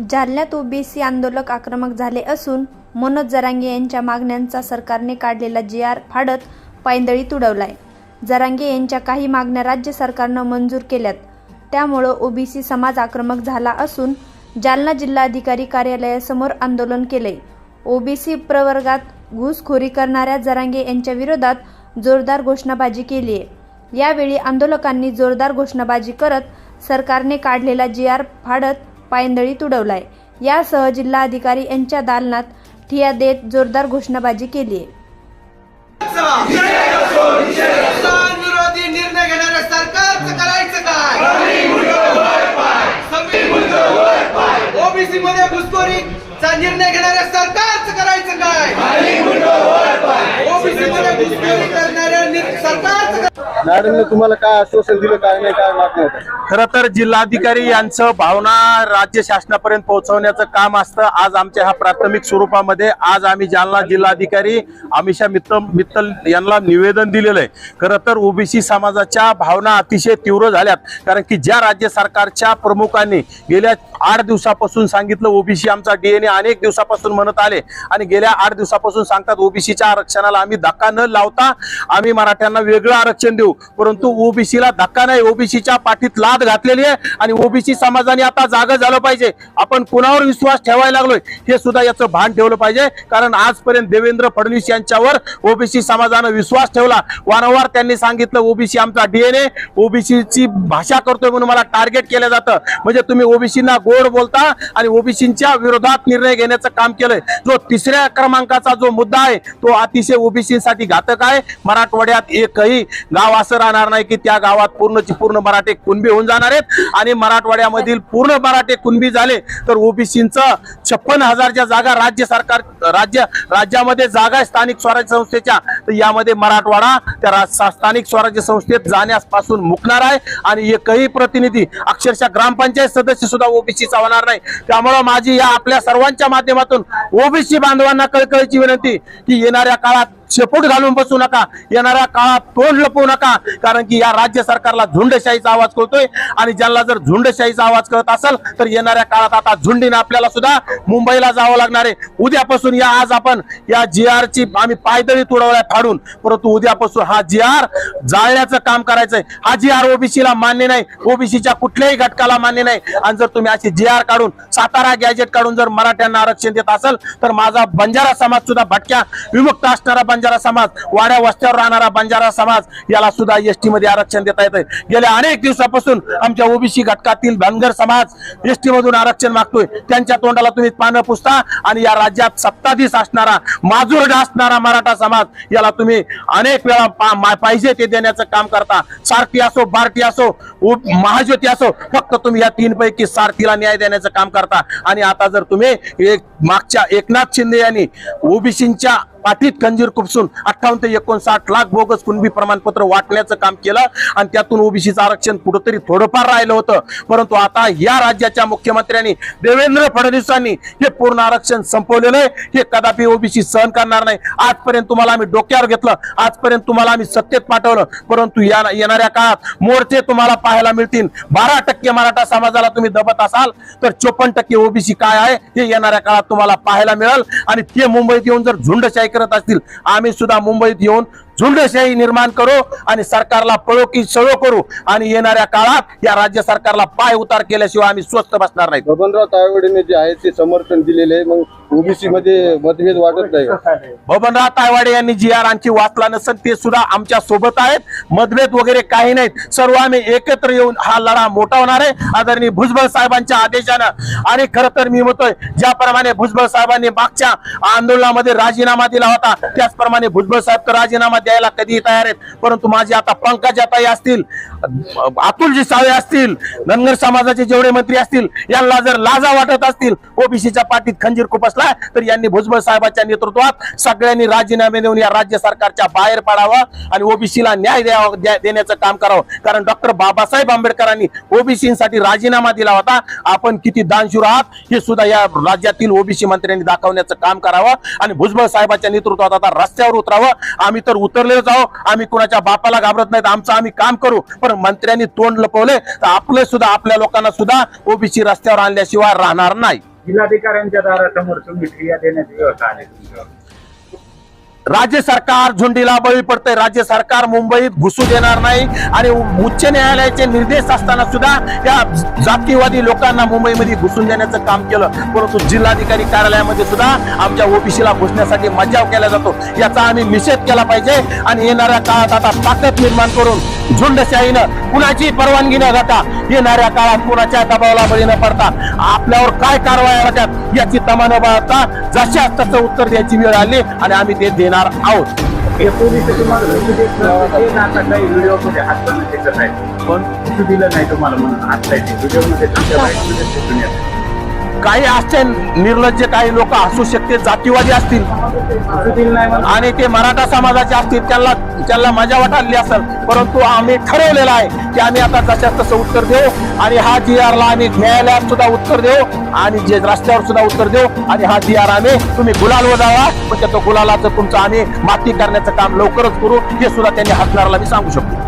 जालन्यात ओबीसी आंदोलक आक्रमक झाले असून मनोज जरांगे यांच्या मागण्यांचा सरकारने काढलेला जी आर फाडत पायंदळी तुडवलाय. जरांगे यांच्या काही मागण्या राज्य सरकारनं मंजूर केल्यात. त्यामुळं ओबीसी समाज आक्रमक झाला असून जालना जिल्हाधिकारी कार्यालयासमोर आंदोलन केलंय. ओबीसी प्रवर्गात घुसखोरी करणाऱ्या जरांगे यांच्या विरोधात जोरदार घोषणाबाजी केली आहे यावेळी आंदोलकांनी जोरदार घोषणाबाजी करत सरकारने काढलेला जी आर फाडत पायंदळी तुडवलाय. यासह जिल्हाधिकारी यांच्या दालनात ठिया देत जोरदार घोषणाबाजी केली आहे. निर्णय घेणाऱ्या सरकारचं करायचं काय? ओबीसी मध्ये घुसखोरीचा निर्णय घेणाऱ्या सरकारचं करायचं काय? ओबीसी मध्ये घुसखोरी करणाऱ्या मॅडमने तुम्हाला काय आश्वासन दिलं काय नाही काय मागण्या होत्या खर तर जिल्हाधिकारी यांचं भावना राज्य शासनापर्यंत पोहोचवण्याचं काम असतं. आज आमच्या ह्या प्राथमिक स्वरूपामध्ये आज आम्ही जालना जिल्हाधिकारी अमिषा मित्तल मित्तल यांना निवेदन दिलेलं आहे. खरं तर ओबीसी समाजाच्या भावना अतिशय तीव्र झाल्यात. कारण की ज्या राज्य सरकारच्या प्रमुखांनी गेल्या आठ दिवसापासून सांगितलं ओबीसी आमचा डीएनए अनेक दिवसापासून म्हणत आले. आणि गेल्या आठ दिवसापासून सांगतात ओबीसीच्या आरक्षणाला आम्ही धक्का न लावता आम्ही मराठ्यांना वेगळं आरक्षण देऊ. परंतु ओबीसीला धक्का नाही. ओबीसीच्या पाठीत लाद घातलेली आहे आणि ओबीसी समाजाने आता जागा झालं पाहिजे. आपण कुणावर विश्वास ठेवायला लागलोय हे सुद्धा याचं भान ठेवलं पाहिजे. कारण आजपर्यंत देवेंद्र फडणवीस यांच्यावर ओबीसी समाजानं विश्वास ठेवला. वारंवार त्यांनी सांगितलं ओबीसी आमचा डीएनए ओबीसीची भाषा करतोय म्हणून मला टार्गेट केलं जातं. म्हणजे तुम्ही ओबीसीना गोड बोलता आणि ओबीसीच्या विरोधात निर्णय घेण्याचं काम केलंय. जो तिसऱ्या क्रमांकाचा जो मुद्दा आहे तो अतिशय ओबीसीसाठी घातक आहे. मराठवाड्यात एकही गाव असं राहणार नाही की त्या गावात पूर्णची पूर्ण मराठे कुणबी होऊन जाणार आहेत. आणि मराठवाड्यामधील पूर्ण मराठे कुणबी झाले तर ओबीसीचं छप्पन हजारच्या जागा राज्य सरकार राज्य राज्यामध्ये जागा स्थानिक स्वराज्य संस्थेच्या. तर यामध्ये मराठवाडा त्या स्थानिक स्वराज्य संस्थेत जाण्यापासून मुकणार आहे. आणि एकही प्रतिनिधी अक्षरशः ग्रामपंचायत सदस्य सुद्धा ओबीसीचा होणार नाही. त्यामुळं माझी या आपल्या सर्वांच्या माध्यमातून ओबीसी बांधवांना कळकळीची विनंती की येणाऱ्या काळात शेपूट घालून बसू नका. येणाऱ्या काळात तोंड लपवू नका. कारण की या राज्य सरकारला झुंडशाहीचा आवाज कळतोय. आणि ज्यांना जर झुंडशाहीचा आवाज कळत असेल तर येणाऱ्या काळात आता झुंडीनं आपल्याला सुद्धा मुंबईला जावं लागणार आहे. उद्यापासून या आज आपण या जी आर ची आम्ही पायदळी तुडवलाय फाडून परंतु उद्यापासून हा जी आर जाळण्याचं काम करायचंय. हा जी आर ओबीसीला मान्य नाही. ओबीसीच्या कुठल्याही घटकाला मान्य नाही. आणि जर तुम्ही अशी जी आर काढून सातारा गॅजेट काढून जर मराठ्यांना आरक्षण देत असेल तर माझा बंजारा समाज सुद्धा भटक्या विमुक्त असणारा बंजारा समाज वाड्या वस्त्यावर राहणारा बंजारा समाज याला सुद्धा एसटी मध्ये आरक्षण देता येतंय. गेल्या अनेक दिवसापासून आमच्या ओबीसी घटकातील धनगर समाज एसटी मधून आरक्षण मागतोय. त्यांच्या तोंडाला तुम्ही पानं पुसता आणि या राज्यात सत्ताधीश असणारा माजुरडा असणारा मराठा समाज याला तुम्ही अनेक वेळा पा- मा- पाहिजे ते देण्याचं काम करता. सारथी असो बारटी असो महाज्योती असो फक्त तुम्ही या तीन पैकी सारथीला न्याय देण्याचं काम करता. आणि आता जर तुम्ही एक मागच्या एकनाथ शिंदे यांनी ओबीसीच्या पाठीत खंजीर खुपसून अठ्ठावन्न ते एकोणसाठ लाख बोगस कुणबी प्रमाणपत्र वाटण्याचं काम केलं आणि त्यातून ओबीसीचं आरक्षण कुठंतरी थोडंफार राहिलं होतं. परंतु आता या राज्याच्या मुख्यमंत्र्यांनी देवेंद्र फडणवीसांनी हे पूर्ण आरक्षण संपवलेलं आहे. हे कदापि ओबीसी सहन करणार नाही. आजपर्यंत तुम्हाला आम्ही डोक्यावर घेतलं. आजपर्यंत तुम्हाला आम्ही सत्तेत पाठवलं. परंतु या येणाऱ्या काळात मोर्चे तुम्हाला पाहायला मिळतील. बारा टक्के मराठा समाजाला तुम्ही दबत असाल तर चोपन्न टक्के ओबीसी काय आहे हे येणाऱ्या काळात तुम्हाला पाहायला मिळेल. आणि ते मुंबईत येऊन जर झुंडशाही करत असतील. आम्ही सुद्धा मुंबईत येऊन झुंडशाही निर्माण करू आणि सरकारला पळो की सळो करू. आणि येणाऱ्या काळात या राज्य सरकारला पाय उतार केल्याशिवाय आम्ही स्वस्त बसणार नाही. बबनराव तायवाडेने जे आहे ते समर्थन दिलेले आहे. मग ओबीसी मध्ये मतभेद वाटत नाही? बबनराव तायवाडे यांनी जी आर आणखी वाचला नसेल ते सुद्धा आमच्यासोबत आहेत. मतभेद वगैरे काही नाहीत. सर्व आम्ही एकत्र येऊन हा लढा मोठा होणार आहे. आदरणीय भुजबळ साहेबांच्या आदेशानं. आणि खरं तर मी म्हणतोय ज्याप्रमाणे भुजबळ साहेबांनी मागच्या आंदोलनामध्ये राजीनामा दिला होता त्याचप्रमाणे भुजबळ साहेब तर राजीनामा द्यायला कधी तयार आहेत. परंतु माझे आता पंकजाताई असतील अतुलजी सावे असतील धनगर समाजाचे जेवढे मंत्री असतील यांना जर लाजा वाटत असतील ओबीसीच्या पाठीत खंजीर खुपसला तर यांनी भुजबळ साहेबांच्या नेतृत्वात सगळ्यांनी राजीनामे देऊन या राज्य सरकारच्या बाहेर पडावं आणि ओबीसीला न्याय द्यावा देण्याचं काम करावं. कारण डॉक्टर बाबासाहेब आंबेडकरांनी ओबीसीसाठी राजीनामा दिला होता. आपण किती दानशूर आहात हे सुद्धा या राज्यातील ओबीसी मंत्र्यांनी दाखवण्याचं काम करावं आणि भुजबळ साहेबांच्या नेतृत्वात आता रस्त्यावर उतरावं. आम्ही तर उतरलेलोच आहोत आम्ही कुणाच्या बापाला घाबरत नाहीत. आमचं आम्ही काम करू. पण मंत्र्यांनी तोंड लपवले तर आपले सुद्धा आपल्या लोकांना सुद्धा ओबीसी रस्त्यावर आणल्याशिवाय राहणार नाही. जिल्हाधिकाऱ्यांच्या दारासमोर तुम्ही क्रिया देण्याची व्यवस्था आहे राज्य सरकार झुंडीला बळी पडतंय. राज्य सरकार मुंबईत घुसू देणार नाही आणि उच्च न्यायालयाचे निर्देश असताना सुद्धा या जातीवादी लोकांना मुंबईमध्ये घुसून देण्याचं काम केलं. परंतु जिल्हाधिकारी कार्यालयामध्ये सुद्धा आमच्या ओबीसीला घुसण्यासाठी मज्जाव केला जातो. याचा आम्ही निषेध केला पाहिजे आणि येणाऱ्या काळात आता ताकद निर्माण करून झुंडशाहीनं कुणाची परवानगी न घेता येणाऱ्या काळात कुणाच्या दबावाला बळी न पडता आपल्यावर काय कारवाया होत्यात याची तमा न बाळगता जशा तसं उत्तर द्यायची वेळ आली आणि आम्ही ते देणार आहोत. पण दिलं नाही तुम्हाला म्हणून हात व्हिडिओमध्ये काही असते निर्लज्ज काही लोक असू शकते जातीवादी असतील. नाही आणि ते मराठा समाजाचे असतील त्यांना त्यांना मजा वाटाली असेल. परंतु आम्ही ठरवलेलं आहे की आम्ही आता जशाच तसं उत्तर देऊ आणि हा जी आरला आम्ही न्यायालयात सुद्धा उत्तर देऊ आणि जे रस्त्यावर सुद्धा उत्तर देऊ आणि हा जी आर आम्ही तुम्ही गुलाल वजावा. पण त्या तो गुलालाचं तुमचं आम्ही माती करण्याचं काम लवकरच करू. हे सुद्धा त्यांनी हातणाराला मी सांगू शकतो.